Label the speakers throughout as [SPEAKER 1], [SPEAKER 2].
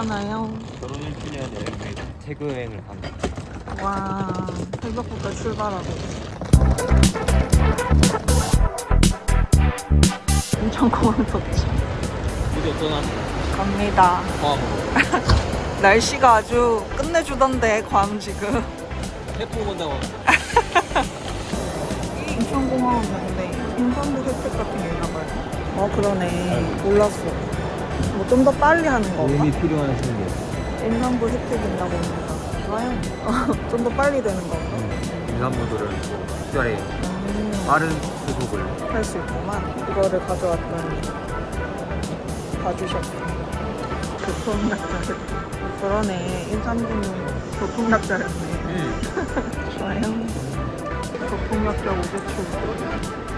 [SPEAKER 1] 가나요?
[SPEAKER 2] 결혼 1주년 여행 태그 여행을 갑니다.
[SPEAKER 1] 와, 새벽부터 출발하고. 인천공항 도착.
[SPEAKER 2] 드디어 떠났어.
[SPEAKER 1] 갑니다.
[SPEAKER 2] 포함으로.
[SPEAKER 1] 날씨가 아주 끝내주던데, 괌 지금.
[SPEAKER 2] 태풍 온다고.
[SPEAKER 1] 인천공항은 근데 임산부 혜택 같은 게 있나 봐요. 어, 그러네. 몰랐어. 뭐 좀 더 빨리 하는 건가?
[SPEAKER 2] 필요한 순간.
[SPEAKER 1] 임산부 혜택 있나 봅니다. 좋아요. 좀 더 빨리 되는 건가?
[SPEAKER 2] 임산부들은 특별히
[SPEAKER 1] 음.
[SPEAKER 2] 빠른 수속을
[SPEAKER 1] 할수 있구만. 이거를 가져왔더니 봐주셨고. 교통약자를. 그러네. 임산부는 교통약자였네.
[SPEAKER 2] 응.
[SPEAKER 1] 좋아요. 교통약자 500초.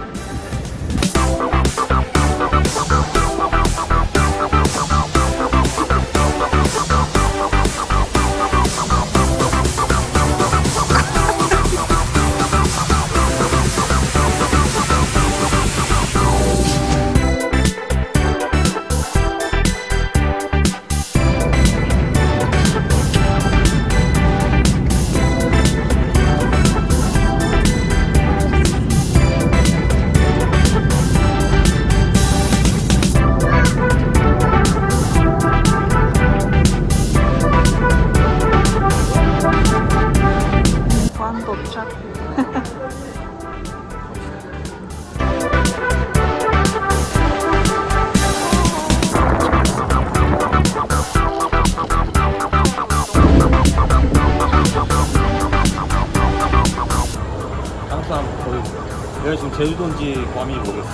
[SPEAKER 2] 제주도인지 괌이 모르겠어.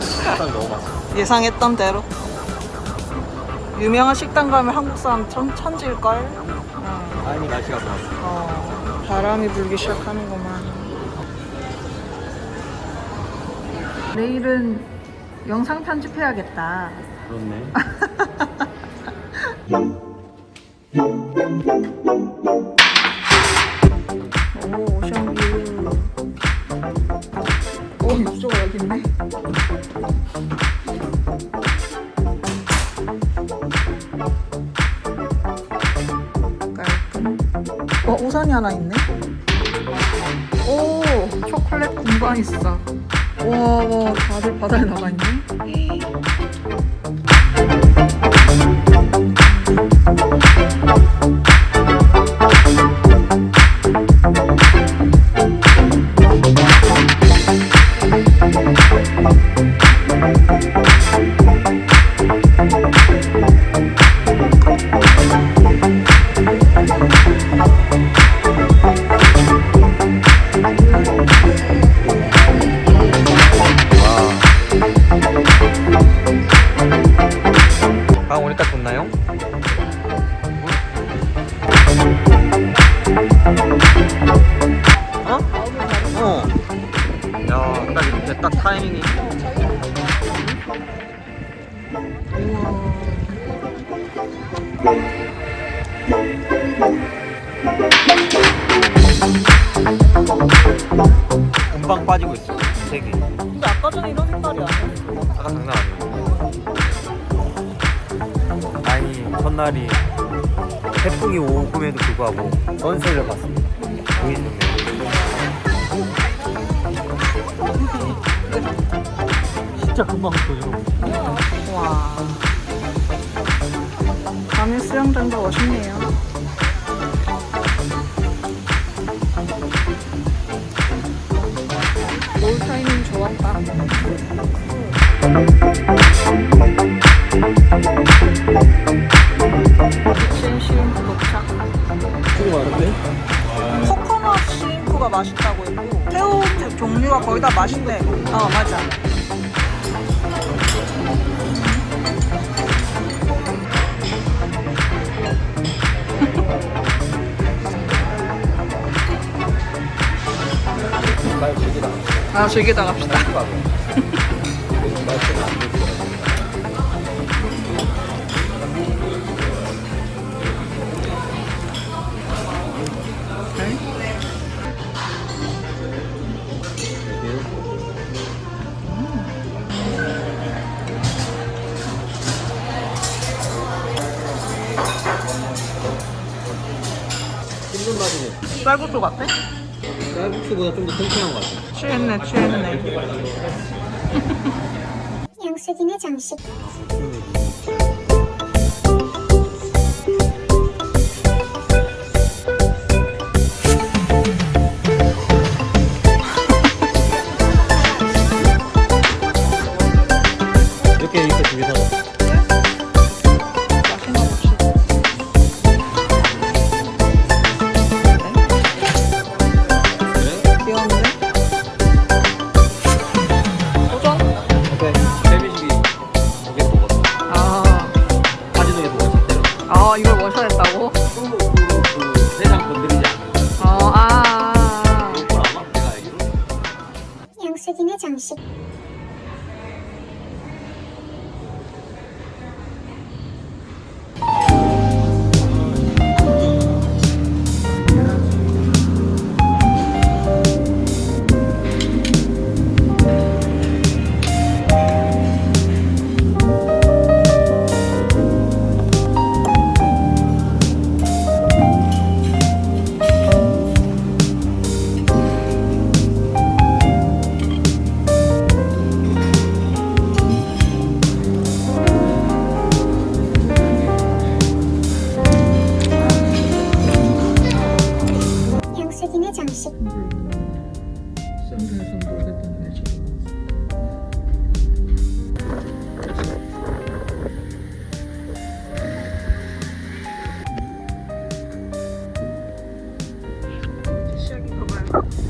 [SPEAKER 2] 식당이 너무 많아.
[SPEAKER 1] 예상했던 대로. 유명한 식당 가면 한국 사람 천, 천지일걸? 응.
[SPEAKER 2] 다행히 날씨가 좋았어.
[SPEAKER 1] 어, 바람이 불기 시작하는구만. 내일은 영상 편집해야겠다.
[SPEAKER 2] 그렇네.
[SPEAKER 1] 어, 우산이 하나 있네. 오, 초콜릿 공간 있어. 와, 와, 다들 바다에 나가 있네.
[SPEAKER 2] 금방 빠지고 있어. 색이.
[SPEAKER 1] 근데 아까 전에 이런 색깔이 아니야.
[SPEAKER 2] 아까 장난 아니고. 다행히 첫날이 태풍이 오금에도 불구하고 선셋을 봤습니다. 진짜 금방 보여.
[SPEAKER 1] 와. 밤에 수영장도 멋있네요. 올 타이밍 좋았다. 미친 시림프 도착.
[SPEAKER 2] 되게 많은데?
[SPEAKER 1] 코코넛 시림프가 맛있다고 했고 새우 종류가 거의 다 맛있대. 어 맞아. 아 즐기다 갑시다. 쌀국수 같아?
[SPEAKER 2] 쌀국수보다 좀 더 탱탱한 것 같아.
[SPEAKER 1] 취했네 취했
[SPEAKER 3] 양식인의 장
[SPEAKER 2] you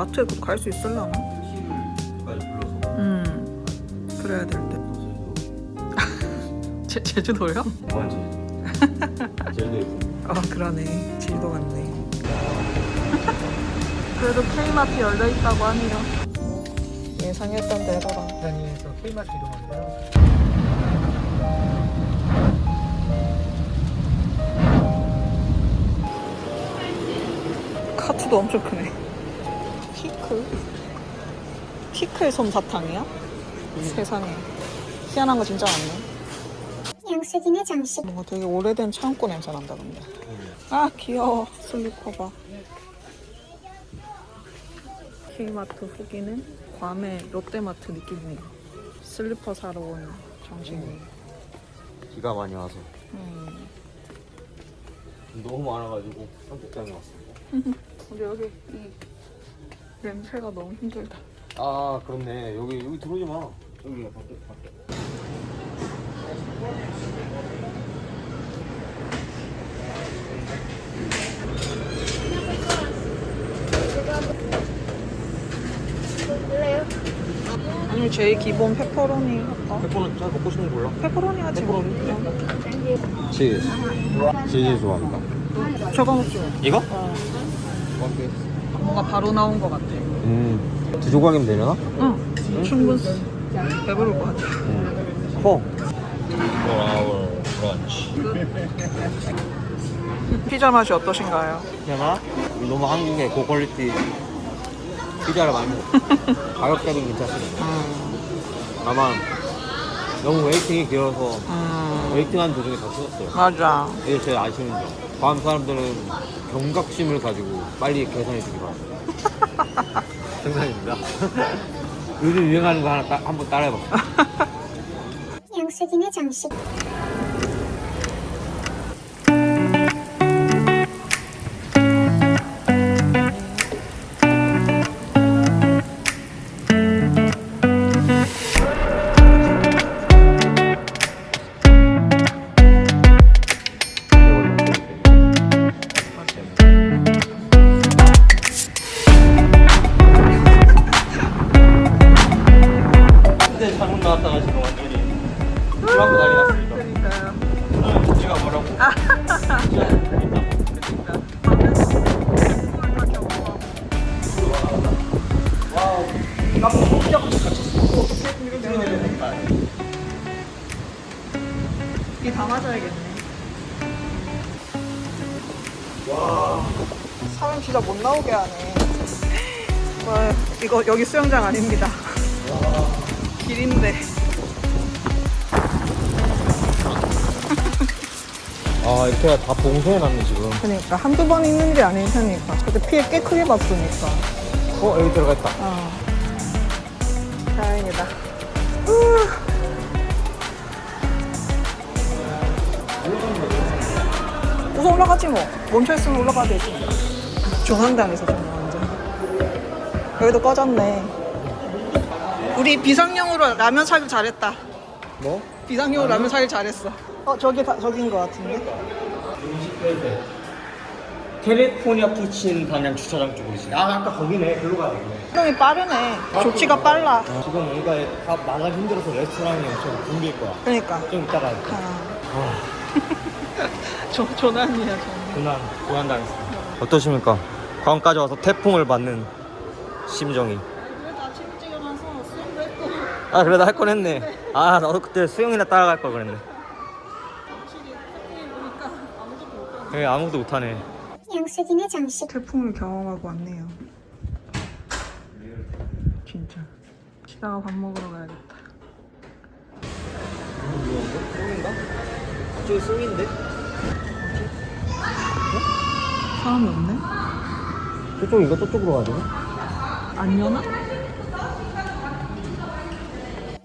[SPEAKER 1] 마트에도 갈수 있을라나? 음 그래야 될 듯 제, 제주도요? 아 그러네. 제주도 같네. 그래도 K마트 열려 있다고 하네요. 예상했던 대로라
[SPEAKER 2] 단위에서 K마트 이동한대요.
[SPEAKER 1] 카트도 엄청 크네 피클? 피클 솜사탕이야? 세상에. 희한한 거 진짜 많네.
[SPEAKER 3] 양식인의 장식.
[SPEAKER 1] 뭔가 되게 오래된 창고 냄새 난다 근데. 아 귀여워. 슬리퍼가. K마트 후기는 괌의 롯데마트 느낌이에요. 슬리퍼 사러 온 정신이.
[SPEAKER 2] 비가 많이 와서.
[SPEAKER 1] 음.
[SPEAKER 2] 너무 많아가지고 한국장에 왔어.
[SPEAKER 1] 근데 여기 이 냄새가 너무 힘들다
[SPEAKER 2] 아 그렇네. 여기 여기 들어오지 마. 여기 밖에 밖에.
[SPEAKER 1] 제일 기본 페퍼로니 할까?
[SPEAKER 2] 페퍼는 잘 먹고 싶은 거 골라.
[SPEAKER 1] 페퍼로니 하지 뭐
[SPEAKER 2] 치즈. 치즈 좋아합니다.
[SPEAKER 1] 저거 먹지
[SPEAKER 2] 이거?
[SPEAKER 1] 어. 뭔가 바로 나온 것 같아
[SPEAKER 2] 음. 두 조각이면 되려나?
[SPEAKER 1] 응 충분히 배부를 것 같아
[SPEAKER 2] 음. 커.
[SPEAKER 1] 피자 맛이 어떠신가요?
[SPEAKER 2] 괜찮아? 너무 한국의 고퀄리티 피자를 많이 먹어. 가격 대비 괜찮습니다.
[SPEAKER 1] 음,
[SPEAKER 2] 다만 너무 웨이팅이 길어서
[SPEAKER 1] 음
[SPEAKER 2] 웨이팅한 도중에 다 쓰였어요.
[SPEAKER 1] 맞아
[SPEAKER 2] 이게 제일 아쉬운 점. 다음 사람들은 경각심을 가지고 빨리 계산해 주기 바랍니다. 정상입니다. 요즘 유행하는 거 하나 따, 한번 따라해봐.
[SPEAKER 3] 양식인의 장식
[SPEAKER 1] 사람 진짜 못 나오게 하네. 와, 이거 여기 수영장 아닙니다. 길인데.
[SPEAKER 4] 아 이렇게 다 봉쇄해놨네 지금
[SPEAKER 1] 그러니까 한두 번 있는 게 아닐 테니까. 근데 피해 꽤 크게 봤으니까.
[SPEAKER 4] 어 여기 들어가 있다
[SPEAKER 1] 어. 다행이다. 우선 올라가지 뭐. 멈춰 있으면 올라가야 되지. 중앙당에서 정말 완전. 여기도 꺼졌네. 우리 비상용으로 라면 사길 잘했다.
[SPEAKER 4] 뭐?
[SPEAKER 1] 비상용으로 라면 사길 잘했어. 어, 저기, 다, 저기인 것 같은데.
[SPEAKER 2] 캘리포니아 푸친 방향 주차장 쪽이지. 아, 아까 거기네. 글로 가야 되겠네.
[SPEAKER 1] 행동이 빠르네. 조치가 빨라.
[SPEAKER 2] 지금 뭔가 다 나가기 힘들어서 레스토랑이 엄청 붐빌 거야.
[SPEAKER 1] 그러니까.
[SPEAKER 2] 좀 이따가
[SPEAKER 1] 아. 조, 조난이야, 조난.
[SPEAKER 2] 고난, 고난 당했어. 어떠십니까? 광까지 와서 태풍을 맞는 심정이.
[SPEAKER 1] 그래도 아침 일찍 일어나서 수영도 했고
[SPEAKER 2] 아, 그래도 할 건 했네. 아, 나도 그때 수영이나 따라갈 걸 그랬네.
[SPEAKER 1] 확실히 태풍이 보니까 아무것도 못하네
[SPEAKER 2] 예, 아무도 못하네.
[SPEAKER 5] 양식인의 장식
[SPEAKER 1] 태풍을 경험하고 왔네요 진짜 치다가 밥 먹으러 가야겠다
[SPEAKER 2] 저기 쏘인데?
[SPEAKER 1] 사람이 없네?
[SPEAKER 2] 저쪽 이거 저쪽으로 가야 되나?
[SPEAKER 1] 안 여나?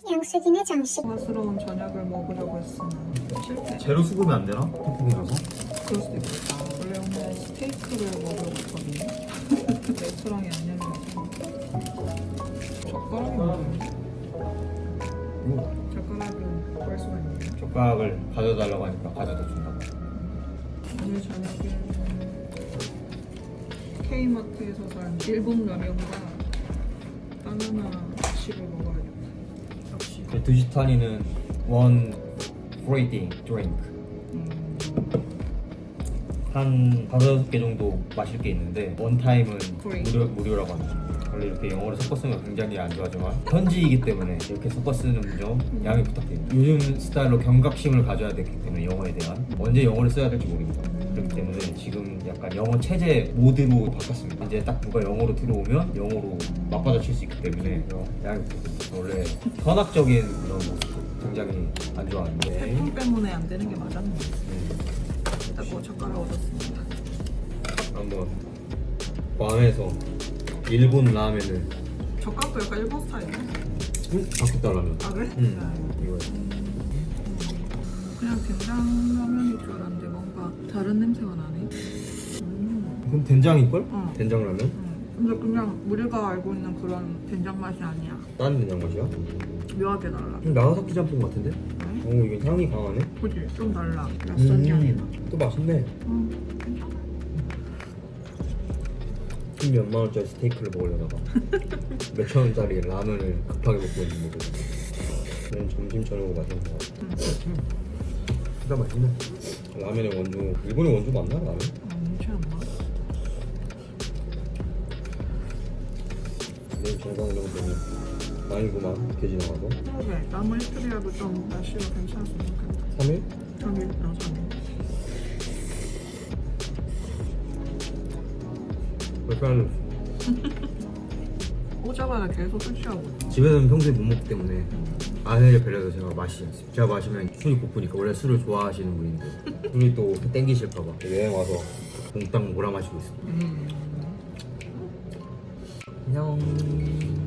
[SPEAKER 5] 양식인의 장식
[SPEAKER 1] 호화스러운 저녁을 먹으려고 했으나 실패
[SPEAKER 2] 제로 수급이 안 되나? 태풍이라서?
[SPEAKER 1] 그럴 수도 있겠다 원래 오늘 스테이크를 먹으러 갔거든요 레스토랑이 안 열려가지고 젓가락이 뭐예요? 젓가락은 구할 수가 있네요
[SPEAKER 2] 젓가락을 가져달라고 하니까 가져다 준다고.
[SPEAKER 1] 오늘 저녁에 K마트에서 산 일본 라면과 바나나 칩을 먹어야겠다. 역시.
[SPEAKER 2] 그 드시타니는 원 브레이딩 드링크
[SPEAKER 1] 음,
[SPEAKER 2] 한 다섯 개 정도 마실 게 있는데 원 타임은. 무료, 무료라고 합니다. 원래 이렇게 영어를 섞어 쓰면 굉장히 안 좋아하지만 현지이기 때문에 이렇게 섞어 쓰는 점 양해 부탁드립니다. 요즘 스타일로 경각심을 가져야 되기 때문에 영어에 대한 언제 영어를 써야 될지 모릅니다. 그렇기 때문에 지금 약간 영어 체제 모드로 바꿨습니다. 이제 딱 누가 영어로 들어오면 영어로 맞받아칠 수 있기 때문에 양해 부탁드립니다. 원래 현학적인 그런 모습 굉장히 안 좋아하는데
[SPEAKER 1] 태풍 때문에 안 되는 게 맞았네.
[SPEAKER 2] 음,
[SPEAKER 1] 일단 젓가락 얻었습니다.
[SPEAKER 2] 한번 괌에서 일본 라면을
[SPEAKER 1] 젓가락도 약간 일본 스타일이네.
[SPEAKER 2] 응? 바꿨다 라면
[SPEAKER 1] 아 그래?
[SPEAKER 2] 응
[SPEAKER 1] 아,
[SPEAKER 2] 이거
[SPEAKER 1] 그냥 된장 라면일 줄 알았는데 뭔가 다른 냄새가 나네. 음,
[SPEAKER 2] 그럼 된장일걸?
[SPEAKER 1] 응.
[SPEAKER 2] 된장 라면?
[SPEAKER 1] 음. 근데 그냥 우리가 알고 있는 그런 된장 맛이 아니야.
[SPEAKER 2] 다른 된장 맛이야?
[SPEAKER 1] 묘하게 달라.
[SPEAKER 2] 좀 나가사키 짬뽕 같은데?
[SPEAKER 1] 네?
[SPEAKER 2] 오 이게 향이 강하네
[SPEAKER 1] 그지? 좀 달라. 낯선 향이 나.
[SPEAKER 2] 또 맛있네
[SPEAKER 1] 음, 괜찮아.
[SPEAKER 2] 한 몇만 원짜리 스테이크를 먹으려다가 몇천 원짜리 라면을 급하게 먹고 있는 거고 그냥 점심 저녁으로 맛있는 거 같아
[SPEAKER 1] 음.
[SPEAKER 2] 진짜 맛있네 라면의 원조 일본의 원조 맞나 라면?
[SPEAKER 1] 않나?
[SPEAKER 2] 내일 정상 이런 거 때문에 다행이구만 돼지 나와서
[SPEAKER 1] 그러게. 남은 이틀이라도 좀 날씨가 괜찮았으면 좋겠다.
[SPEAKER 2] 3일?
[SPEAKER 1] 3일? 어, 3
[SPEAKER 2] 빼는
[SPEAKER 1] 오자마자 계속 술 취하고.
[SPEAKER 2] 집에서는 평소에 못 먹기 때문에 아내를 배려서 제가 마시지 않습니다. 제가 마시면 술이 고프니까 원래 술을 좋아하시는 분인데 술이 또 땡기실까봐 여행 와서 몽땅 몰아 마시고 있습니다.
[SPEAKER 1] 음.
[SPEAKER 2] 안녕.